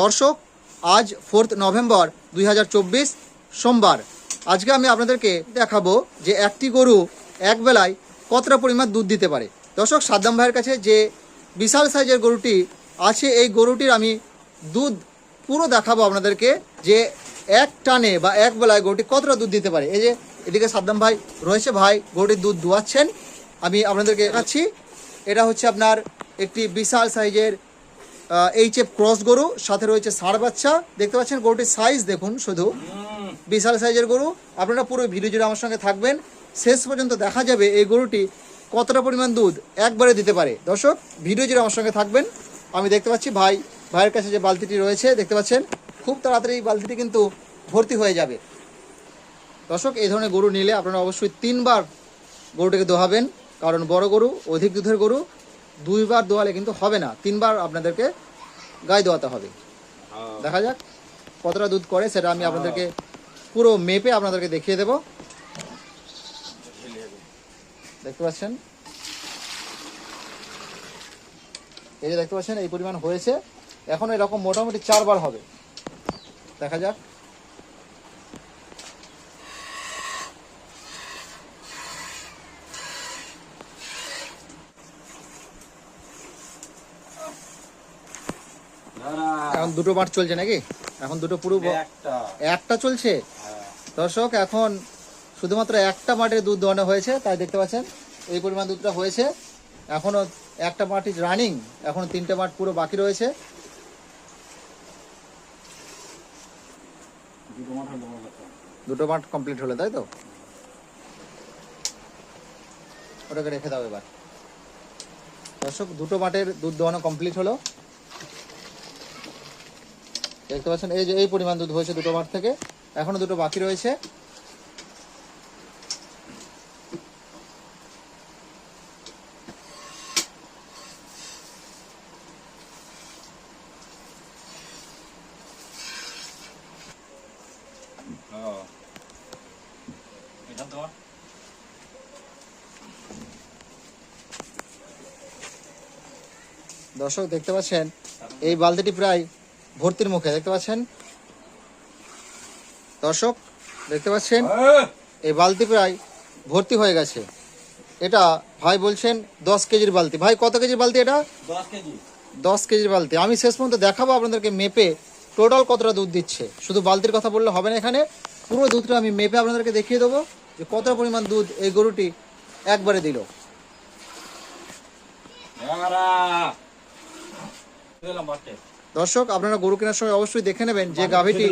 দর্শক, আজ fourth November দুই হাজার চব্বিশ, সোমবার। আজকে আমি আপনাদেরকে দেখাবো যে একটি গরু এক বেলায় কতটা পরিমাণ দুধ দিতে পারে। দর্শক, সাদ্দাম ভাইয়ের কাছে যে বিশাল সাইজের গরুটি আছে, এই গরুটির আমি দুধ পুরো দেখাবো আপনাদেরকে যে এক টানে বা এক বেলায় গরুটি কতটা দুধ দিতে পারে। এই যে এদিকে সাদ্দাম ভাই রয়েছে, ভাই গরুটির দুধ দুয়াচ্ছেন। আমি আপনাদেরকে দেখাচ্ছি। এটা হচ্ছে আপনার একটি বিশাল সাইজের এইচ এফ ক্রস গরু, সাথে রয়েছে ষাঁড় বাচ্চা। দেখতে পাচ্ছেন গরুটির সাইজ দেখুন শুধু। বিশাল সাইজের গরু। আপনারা পুরো ভিডিও জুড়ে আমার সঙ্গে থাকবেন। শেষ পর্যন্ত দেখা যাবে এই গরুটি কতটা পরিমাণ দুধ একবারে দিতে পারে। দর্শক ভিডিও জুড়ে আমার সঙ্গে থাকবেন। আমি দেখতে পাচ্ছি ভাই, ভাইয়ের কাছে যে বালতিটি রয়েছে, দেখতে পাচ্ছেন, খুব তাড়াতাড়ি এই বালতিটি কিন্তু ভর্তি হয়ে যাবে। দর্শক, এই ধরনের গরু নিলে আপনারা অবশ্যই তিনবার গরুটাকে দোহাবেন। কারণ বড় গরু, অধিক দুধের গরু, দুইবার দোয়ালে কিন্তু হবে না। তিনবার আপনাদেরকে গায়ে দোয়াতে হবে। দেখা যাক কতটা দুধ করে সেটা আমি আপনাদেরকে পুরো মেপে আপনাদেরকে দেখিয়ে দেব। দেখতে পাচ্ছেন? এই যে দেখতে পাচ্ছেন এই পরিমাণ হয়েছে। এখন এরকম মোটামুটি চারবার হবে। দেখা যাক। এখন দুটো মাঠ চলছে নাকি? এখন দুটো পুরো একটা। চলছে। দর্শক এখন শুধুমাত্র একটা মাঠে দুধ দোয়ানো হয়েছে তাই দেখতে পাচ্ছেন এই পরিমাণ দুধটা হয়েছে। এখনও একটা মাঠ ইজ রানিং এখনও তিনটে মাঠ পুরো বাকি রয়েছে। দুটো মাঠ কমপ্লিট হলো তাই তো? ওটাকে রেখে দাও এবার। দর্শক দুটো মাঠের দুধ দোয়ানো কমপ্লিট হলো। দেখতে পাচ্ছেন? এই যে এই পরিমাণ দুধ হয়েছে দুটো মাঠ থেকে। এখনও দুটো বাকি রয়েছে। দর্শক, দেখতে পাচ্ছেন? এই বালতিটি প্রায় ভর্তির মুখে দেখতে পাচ্ছেন? দর্শক দেখতে পাচ্ছেন? এই বালতি প্রায় ভর্তি হয়ে গেছে। এটা ভাই বলছেন দশ কেজির বালতি। ভাই কত কেজির বালতি এটা? দশ কেজির বালতি। আমি শেষ পর্যন্ত দেখাবো আপনাদেরকে মেপে টোটাল কতটা দুধ দিচ্ছে। শুধু বালতির কথা বললে হবে না এখানে। পুরো দুধটা আমি মেপে আপনাদেরকে দেখিয়ে দেবো যে কতটা পরিমাণ দুধ এই গরুটি একবারে দিল। দিলাম দর্শক আপনারা গরু কেনার সময় অবশ্যই দেখে নেবেন যে গাভীটি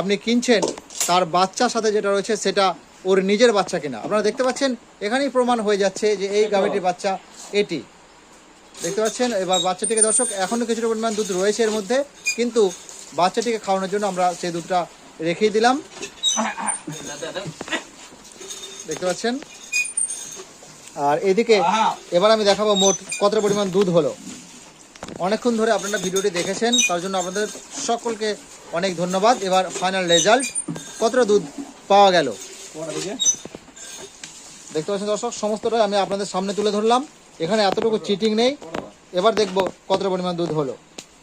আপনি কিনছেন তার বাচ্চার সাথে যেটা রয়েছে সেটা ওর নিজের বাচ্চা কিনা। আপনারা দেখতে পাচ্ছেন এখানেই প্রমাণ হয়ে যাচ্ছে যে এই গাভীটির বাচ্চা এটি। দেখতে পাচ্ছেন এবার বাচ্চাটিকে দর্শক এখনও কিছুটা পরিমাণ দুধ রয়েছে এর মধ্যে কিন্তু বাচ্চাটিকে খাওয়ানোর জন্য আমরা সেই দুধটা রেখেই দিলাম। দেখতে পাচ্ছেন? আর এদিকে এবার আমি দেখাবো মোট কতটা পরিমাণ দুধ হলো। অনেকক্ষণ ধরে আপনারা ভিডিওটি দেখেছেন তার জন্য আপনাদের সকলকে অনেক ধন্যবাদ। এবার ফাইনাল রেজাল্ট কতটা দুধ পাওয়া গেল? দেখতে পাচ্ছেন দর্শক সমস্তটাই আমি আপনাদের সামনে তুলে ধরলাম। এখানে এতটুকু চিটিং নেই। এবার দেখব কতটা পরিমাণ দুধ হলো।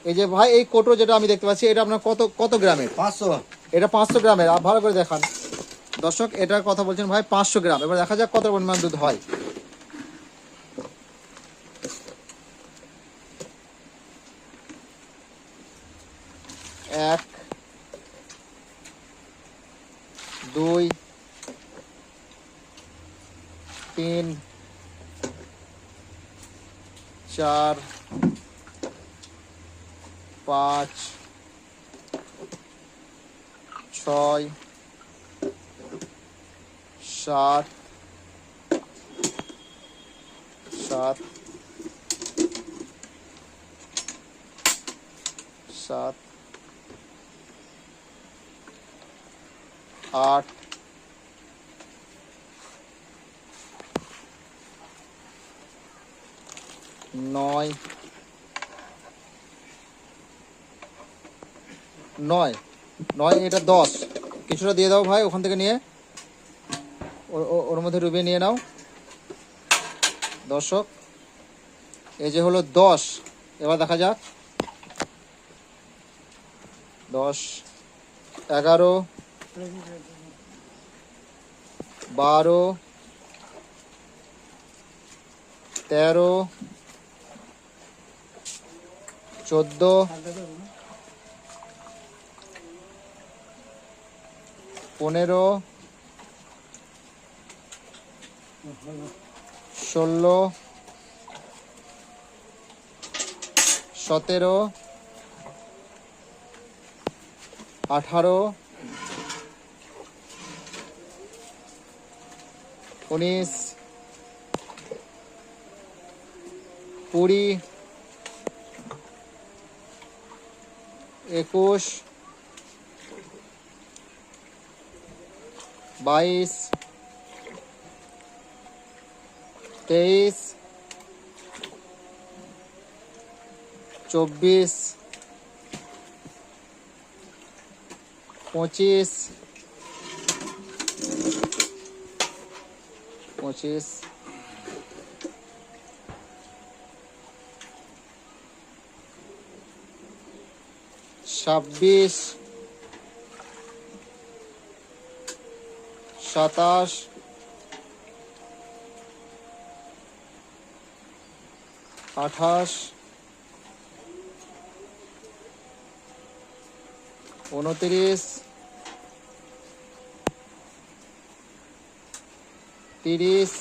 এই যে ভাই এই কোটো যেটা আমি দেখতে পাচ্ছি এটা আপনার কত কত গ্রামের? পাঁচশো। এটা পাঁচশো গ্রামের ভালো করে দেখান। দর্শক এটার কথা বলছেন ভাই পাঁচশো গ্রাম। এবার দেখা যাক কত পরিমাণ দুধ হয় এক দুই তিন চার পাঁচ ছয় সাত সাত সাত আট নয়। নয়। নয়, এটা দশ। কিছুটা দিয়ে দাও ভাই, ওখান থেকে নিয়ে। ওর মধ্যে ডুবিয়ে নিয়ে নাও। দর্শক, এই যে হলো দশ। এবার দেখা যাক। দশ, এগারো, বারো, তেরো চোদ্দ। পনেরো। ষোলো। সতেরো। আঠারো। উনিশ। কুড়ি। একুশ বাইশ তেইশ চব্বিশ পঁচিশ পঁচিশ ছাব্বিশ সাতাশ আঠাশ উনত্রিশ তিরিশ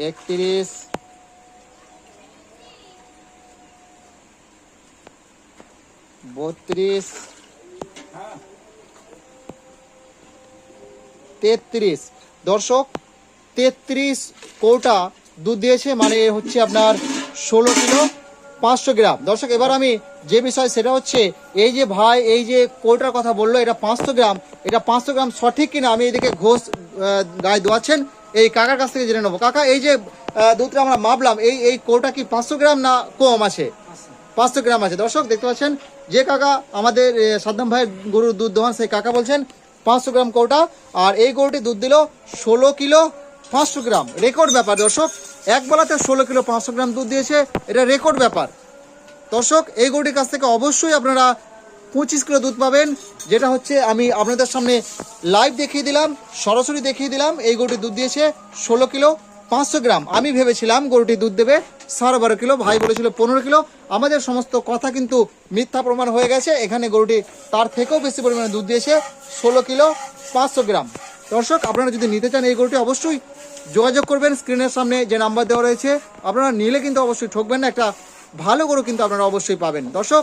একত্রিশ বত্রিশ। তেত্রিশ। দর্শক, তেত্রিশ কৌটা দুধ দিয়েছে মানে হচ্ছে আপনার ষোলো কিলো পাঁচশো গ্রাম। দর্শক, এবার আমি যে বিষয়, সেটা হচ্ছে, এই যে ভাই, এই যে কৌটার কথা বলল, এটা পাঁচশো গ্রাম। এটা পাঁচশো গ্রাম সঠিক কিনা, আমি এদিকে ঘোষ গায়ে দোয়াচ্ছেন। এই কাকার কাছ থেকে জেনে নেব। কাকা, এই যে দুধটা আমরা মাপলাম, এই এই কৌটা কি পাঁচশো গ্রাম না কম আছে? পাঁচশো গ্রাম আছে। দর্শক, দেখতে পাচ্ছেন যে কাকা আমাদের সাদ্দাম ভাইয়ের গরুর দুধ দোহান, সেই কাকা বলছেন পাঁচশো গ্রাম কৌটা, আর এই গরুটি দুধ দিল ষোলো কিলো পাঁচশো গ্রাম। রেকর্ড ব্যাপার, দর্শক, এক বেলাতে ষোলো কিলো পাঁচশো গ্রাম দুধ দিয়েছে, এটা রেকর্ড ব্যাপার। দর্শক, এই গরুটির কাছ থেকে অবশ্যই আপনারা পঁচিশ কিলো দুধ পাবেন, যেটা হচ্ছে আমি আপনাদের সামনে লাইভ দেখিয়ে দিলাম, সরাসরি দেখিয়ে দিলাম, এই গরুটি দুধ দিয়েছে ষোলো কিলো পাঁচশো গ্রাম। আমি ভেবেছিলাম গরুটি দুধ দেবে, সাড়ে বারো কিলো, ভাই বলেছিল পনেরো কিলো। আমাদের সমস্ত কথা কিন্তু মিথ্যা প্রমাণ হয়ে গেছে। এখানে গরুটি তার থেকেও বেশি পরিমাণে দুধ দিয়েছে, ষোলো কিলো, পাঁচশো গ্রাম। দর্শক, আপনারা যদি নিতে চান এই গরুটি, অবশ্যই যোগাযোগ করবেন। স্ক্রিনের সামনে যে নাম্বার দেওয়া রয়েছে, আপনারা নিলে কিন্তু অবশ্যই ঠকবেন না। একটা ভালো গরু কিন্তু আপনারা অবশ্যই পাবেন। দর্শক,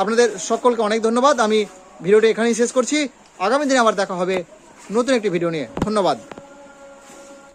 আপনাদের সকলকে অনেক ধন্যবাদ। আমি ভিডিওটি এখানেই শেষ করছি। আগামী দিনে আবার দেখা হবে নতুন একটি ভিডিও নিয়ে। ধন্যবাদ।